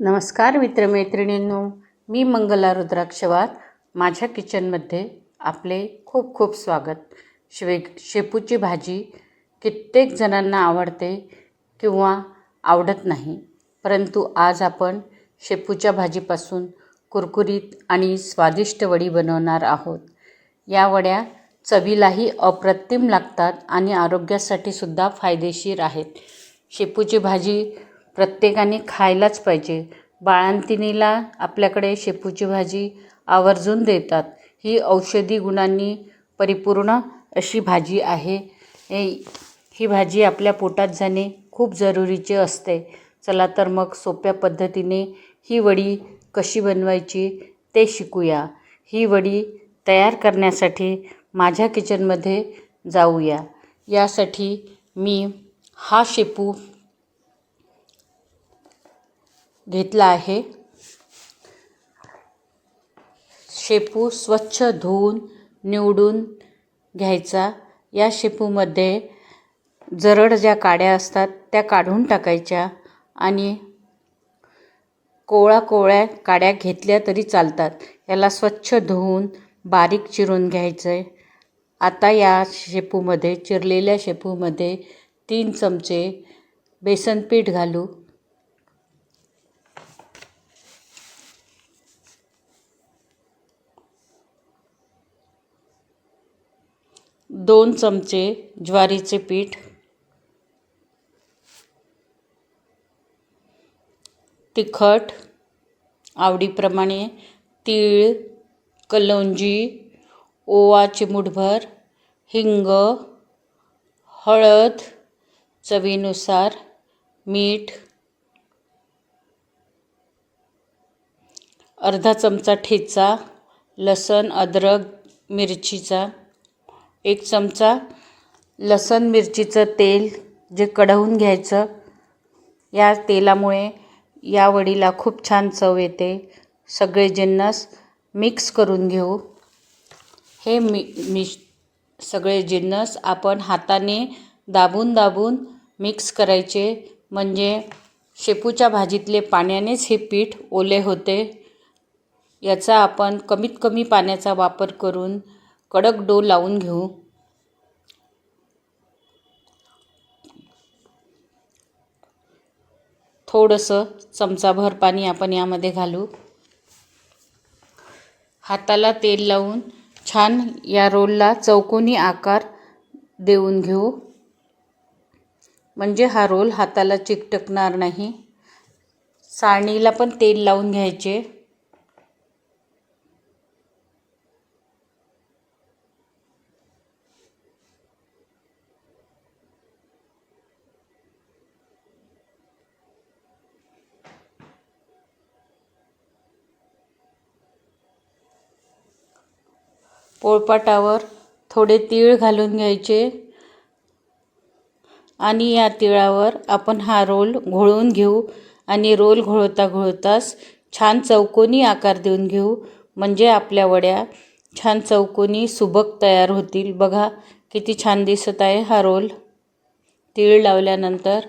नमस्कार मित्रमैत्रिणींनो मी मंगला रुद्राक्षवात माझ्या किचनमध्ये आपले खूप खूप स्वागत. शिवे शेपूची भाजी कित्येक जणांना आवडते किंवा आवडत नाही परंतु आज आपण शेपूच्या भाजीपासून कुरकुरीत आणि स्वादिष्ट वडी बनवणार आहोत. या वड्या चवीलाही अप्रतिम लागतात आणि आरोग्यासाठी सुद्धा फायदेशीर आहेत. शेपूची भाजी प्रत्येकाने खायलाच पाहिजे. बाळंतिणीला आपल्याकडे शेपूची भाजी आवर्जून देतात. ही औषधी गुणांनी परिपूर्ण अशी भाजी आहे. हे- ही भाजी आपल्या पोटात जाणे खूप जरुरीचे असते. चला तर मग सोप्या पद्धतीने ही वडी कशी बनवायची ते शिकूया. ही वडी तयार करण्यासाठी माझ्या किचनमध्ये जाऊया. यासाठी मी हा शेपू घेतला आहे. शेपू स्वच्छ धुवून निवडून घ्यायचा. या शेपूमध्ये जरड ज्या काड्या असतात त्या काढून टाकायच्या आणि कोवळ्या कोवळ्या काड्या घेतल्या तरी चालतात. याला स्वच्छ धुवून बारीक चिरून घ्यायचं आहे आता या शेपूमध्ये चिरलेल्या शेपूमध्ये तीन चमचे बेसन पीठ घालू. दोन चमचे ज्वारीचे पीठ. तिखट आवडीप्रमाणे तीळ कलौंजी ओवा चिमूटभर हिंग हळद चवीनुसार मीठ. अर्धा चमचा ठेचा लसण अद्रक मिरचीचा. एक चमचा लसण मिरचीचं तेल जे कढवून घ्यायचं. या तेलामुळे या वडीला खूप छान चव येते. सगळे जिन्नस मिक्स करून घेऊ. हे मि मिश सगळे जिन्नस आपण हाताने दाबून दाबून मिक्स करायचे. म्हणजे शेपूच्या भाजीतले पाण्यानेच हे पीठ ओले होते. याचा आपण कमीत कमी पाण्याचा वापर करून कडक डो लावून घेऊ. थोडंसं चमचाभर पाणी आपण यामध्ये घालू. हाताला तेल लावून छान या रोलला चौकोनी आकार देऊन घेऊ. म्हणजे हा रोल हाताला चिकटकणार नाही. सारणीला पण तेल लावून घ्यायचे. पोळपाटावर थोडे तीळ घालून घ्यायचे. आणि या तिळावर आपण हा रोल घोळवून घेऊ आणि रोल घोळता घोळताच छान चौकोनी आकार देऊन घेऊ. म्हणजे आपल्या वड्या छान चौकोनी सुबक तयार होतील. बघा किती छान दिसत आहे हा रोल. तीळ लावल्यानंतर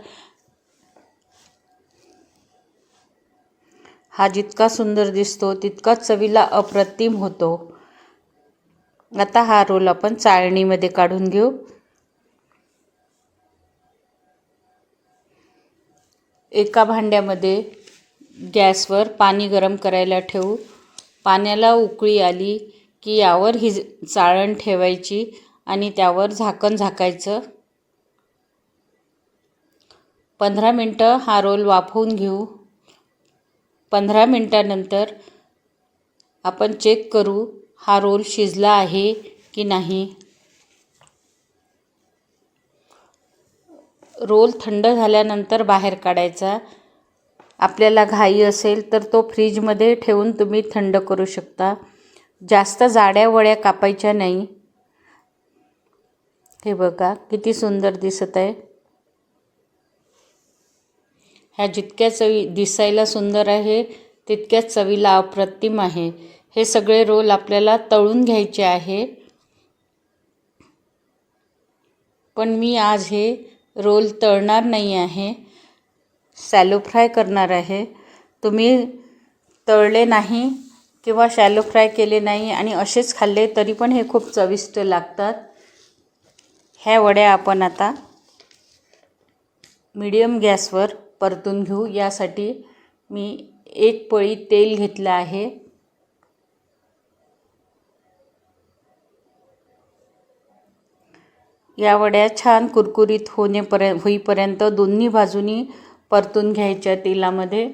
हा जितका सुंदर दिसतो तितकाच चवीला अप्रतिम होतो. आता हा रोल आपण चाळणीमध्ये काढून घेऊ. एका भांड्यामध्ये गॅसवर पाणी गरम करायला ठेवू. पाण्याला उकळी आली की यावर ही चाळण ठेवायची आणि त्यावर झाकण झाकायचं. पंधरा मिनटं हा रोल वाफवून घेऊ. पंधरा मिनटानंतर आपण चेक करू. हा रोल शिजला आहे की नाही? रोल थंड झाल्यानंतर बाहेर काढायचा. आपल्याला घाई असेल तर तो फ्रीजमध्ये ठेवून तुम्ही थंड करू शकता. जास्त जाड्या वळ्या कापायच्या नाही. हे बघा किती सुंदर दिसत आहे. ह्या जितक्या चवी दिसायला सुंदर आहे तितक्याच चवीला अप्रतिम आहे. हे सगळे रोल आपल्याला तळून घ्यायचे आहे. पण मी आज हे रोल तळणार नाही आहे. सॅलो फ्राय करणार आहे. तुम्ही तळले नाही किंवा शॅलो फ्राय केले नाही आणि असेच खाल्ले तरी पण हे खूप चविष्ट लागतात. ह्या वड्या आपण आता मीडियम गॅसवर परतून घेऊ. यासाठी मी एक पळी तेल घेतलं आहे. या वड्या छान कुरकुरीत होणेपर्य होईपर्यंत दोन्ही बाजूनी परतून घ्यायच्या तेलामध्ये.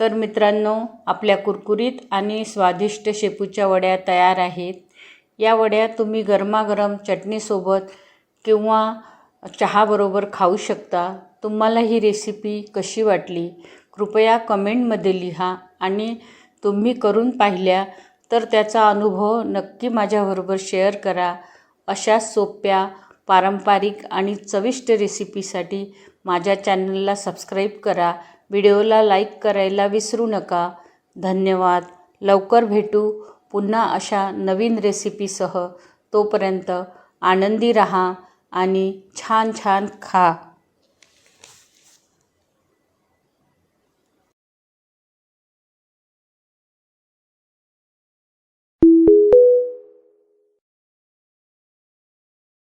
तर मित्रांनो आपल्या कुरकुरीत आणि स्वादिष्ट शेपूच्या वड्या तयार आहेत. या वड्या तुम्ही गरमागरम चटणीसोबत किंवा चहाबरोबर खाऊ शकता. तुम्हाला ही रेसिपी कशी वाटली? कृपया कमेंटमध्ये लिहा आणि तुम्ही करून पाहिल्या तर त्याचा अनुभव नक्की माझ्याबरोबर शेअर करा. अशा सोप्या पारंपरिक आणि चविष्ट रेसिपीसाठी माझ्या चॅनलला सबस्क्राईब करा. व्हिडिओला लाईक करायला विसरू नका. धन्यवाद. लवकर भेटू पुन्हा अशा नवीन रेसिपीसह. तोपर्यंत आनंदी रहा आणि छान छान खा.